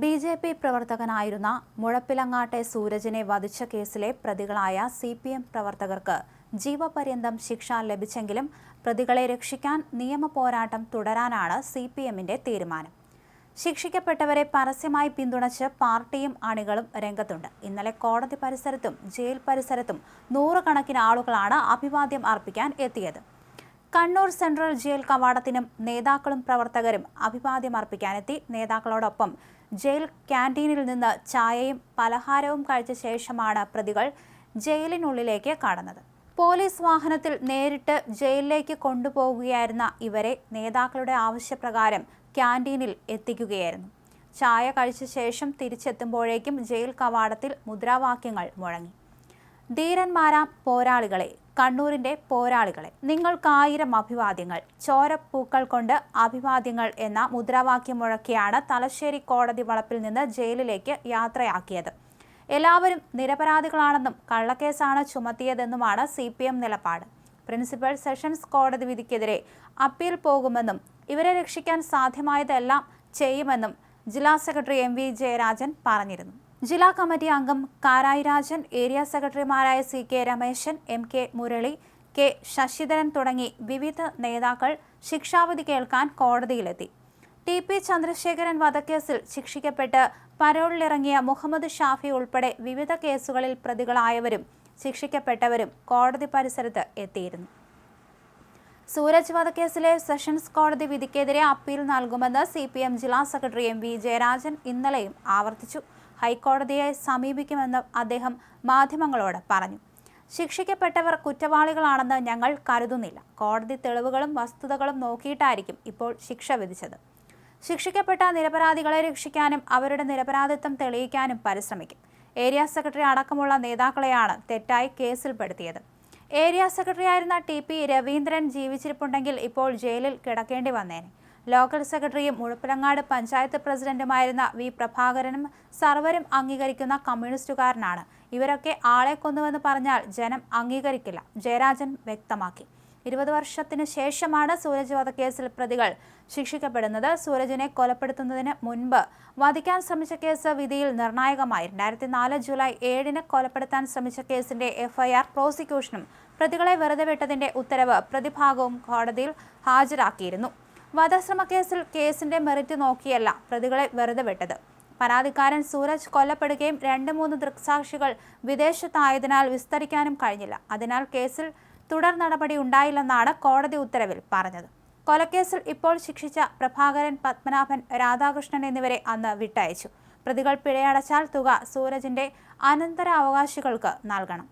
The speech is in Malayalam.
ബി ജെ പി പ്രവർത്തകനായിരുന്ന മുഴപ്പിലങ്ങാട്ടെ സൂരജിനെ വധിച്ച കേസിലെ പ്രതികളായ സി പി എം പ്രവർത്തകർക്ക് ജീവപര്യന്തം ശിക്ഷ ലഭിച്ചെങ്കിലും പ്രതികളെ രക്ഷിക്കാൻ നിയമ പോരാട്ടം തുടരാനാണ് സി പി എമ്മിന്റെ തീരുമാനം. ശിക്ഷിക്കപ്പെട്ടവരെ പരസ്യമായി പിന്തുണച്ച് പാർട്ടിയും അണികളും രംഗത്തുണ്ട്. ഇന്നലെ കോടതി പരിസരത്തും ജയിൽ പരിസരത്തും നൂറുകണക്കിന് ആളുകളാണ് അഭിവാദ്യം അർപ്പിക്കാൻ എത്തിയത്. കണ്ണൂർ സെൻട്രൽ ജയിൽ കവാടത്തിനും നേതാക്കളും പ്രവർത്തകരും അഭിവാദ്യം അർപ്പിക്കാനെത്തി. നേതാക്കളോടൊപ്പം ജയിൽ ക്യാന്റീനിൽ നിന്ന് ചായയും പലഹാരവും കഴിച്ച ശേഷമാണ് പ്രതികൾ ജയിലിനുള്ളിലേക്ക് കടന്നത്. പോലീസ് വാഹനത്തിൽ നേരിട്ട് ജയിലിലേക്ക് കൊണ്ടുപോകുകയായിരുന്ന ഇവരെ നേതാക്കളുടെ ആവശ്യപ്രകാരം ക്യാന്റീനിൽ എത്തിക്കുകയായിരുന്നു. ചായ കഴിച്ച ശേഷം തിരിച്ചെത്തുമ്പോഴേക്കും ജയിൽ കവാടത്തിൽ മുദ്രാവാക്യങ്ങൾ മുഴങ്ങി. ധീരന്മാരാം പോരാളികളെ കണ്ണൂരിന്റെ പോരാളികളെ. നിങ്ങൾക്കായിരം അഭിവാദ്യങ്ങൾ. ചോരപ്പൂക്കൾ കൊണ്ട് അഭിവാദ്യങ്ങൾ എന്ന മുദ്രാവാക്യം മുഴക്കിയാണ് തലശ്ശേരി കോടതി വളപ്പിൽ നിന്ന് ജയിലിലേക്ക് യാത്രയാക്കിയത്. എല്ലാവരും നിരപരാധികളാണെന്നും കള്ളക്കേസാണ് ചുമത്തിയതെന്നുമാണ് സി പി എം നിലപാട്. പ്രിൻസിപ്പൽ സെഷൻസ് കോടതി വിധിക്കെതിരെ അപ്പീൽ പോകുമെന്നും ഇവരെ രക്ഷിക്കാൻ സാധ്യമായതെല്ലാം ചെയ്യുമെന്നും ജില്ലാ സെക്രട്ടറി എം വി ജയരാജൻ പറഞ്ഞിരുന്നു. ജില്ലാ കമ്മിറ്റി അംഗം കാരായി രാജൻ ഏരിയ സെക്രട്ടറിമാരായ C K Rameshan M K Murali K Sasidharan തുടങ്ങി വിവിധ നേതാക്കൾ ശിക്ഷാവിധി കേൾക്കാൻ കോടതിയിലെത്തി. ടി പി ചന്ദ്രശേഖരൻ വധക്കേസിൽ ശിക്ഷിക്കപ്പെട്ട് പരോളിലിറങ്ങിയ മുഹമ്മദ് ഷാഫി ഉൾപ്പെടെ വിവിധ കേസുകളിൽ പ്രതികളായവരും ശിക്ഷിക്കപ്പെട്ടവരും കോടതി പരിസരത്ത് എത്തിയിരുന്നു. സൂരജ് വധക്കേസിലെ സെഷൻസ് കോടതി വിധിക്കെതിരെ അപ്പീൽ നൽകുമെന്ന് സി ജില്ലാ സെക്രട്ടറി എം വി ജയരാജൻ ഇന്നലെയും ആവർത്തിച്ചു. ഹൈക്കോടതിയെ സമീപിക്കുമെന്ന് അദ്ദേഹം മാധ്യമങ്ങളോട് പറഞ്ഞു. ശിക്ഷിക്കപ്പെട്ടവർ കുറ്റവാളികളാണെന്ന് ഞങ്ങൾ കരുതുന്നില്ല. കോടതി തെളിവുകളും വസ്തുതകളും നോക്കിയിട്ടായിരിക്കും ഇപ്പോൾ ശിക്ഷ വിധിച്ചത്. ശിക്ഷിക്കപ്പെട്ട നിരപരാധികളെ രക്ഷിക്കാനും അവരുടെ നിരപരാധിത്വം തെളിയിക്കാനും പരിശ്രമിക്കും. ഏരിയ സെക്രട്ടറി അടക്കമുള്ള നേതാക്കളെയാണ് തെറ്റായി കേസിൽപ്പെടുത്തിയത്. ഏരിയ സെക്രട്ടറിയായിരുന്ന ടി പി രവീന്ദ്രൻ ജീവിച്ചിരിപ്പുണ്ടെങ്കിൽ ഇപ്പോൾ ജയിലിൽ കിടക്കേണ്ടി വന്നേനെ. ലോക്കൽ സെക്രട്ടറിയും മുഴപ്പിലങ്ങാട് പഞ്ചായത്ത് പ്രസിഡന്റുമായിരുന്ന വി പ്രഭാകരനും സർവരും അംഗീകരിക്കുന്ന കമ്മ്യൂണിസ്റ്റുകാരനാണ്. ഇവരൊക്കെ ആളെ കൊന്നുവെന്ന് പറഞ്ഞാൽ ജനം അംഗീകരിക്കില്ല ജയരാജൻ വ്യക്തമാക്കി. ഇരുപത് വർഷത്തിന് ശേഷമാണ് സൂരജ് വധക്കേസിൽ പ്രതികൾ ശിക്ഷിക്കപ്പെടുന്നത്. സൂരജിനെ കൊലപ്പെടുത്തുന്നതിന് മുൻപ് വധിക്കാൻ ശ്രമിച്ച കേസ് വിധിയിൽ നിർണായകമായി രണ്ടായിരത്തി നാല് ജൂലൈ ഏഴിന് കൊലപ്പെടുത്താൻ ശ്രമിച്ച കേസിന്റെ എഫ്ഐആർ പ്രോസിക്യൂഷനും പ്രതികളെ വെറുതെ വിട്ടതിന്റെ ഉത്തരവ് പ്രതിഭാഗവും കോടതിയിൽ ഹാജരാക്കിയിരുന്നു. വധശ്രമ കേസിൽ കേസിന്റെ മെറിറ്റ് നോക്കിയല്ല പ്രതികളെ വെറുതെ വിട്ടത്. പരാതിക്കാരൻ സൂരജ് കൊല്ലപ്പെടുകയും രണ്ട് മൂന്ന് ദൃക്സാക്ഷികൾ വിദേശത്തായതിനാൽ വിസ്തരിക്കാനും കഴിഞ്ഞില്ല. അതിനാൽ കേസിൽ തുടർ നടപടി ഉണ്ടായില്ലെന്നാണ് കോടതി ഉത്തരവിൽ പറഞ്ഞത്. കൊലക്കേസിൽ ഇപ്പോൾ ശിക്ഷിച്ച പ്രഭാകരൻ പത്മനാഭൻ രാധാകൃഷ്ണൻ എന്നിവരെ അന്ന് വിട്ടയച്ചു. പ്രതികൾ പിഴയടച്ചാൽ തുക സൂരജിന്റെ അനന്തരാവകാശികൾക്ക് നൽകണം.